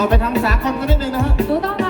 ออกไปทางสากลกันนิดนึงนะฮะ ถูกต้องค่ะ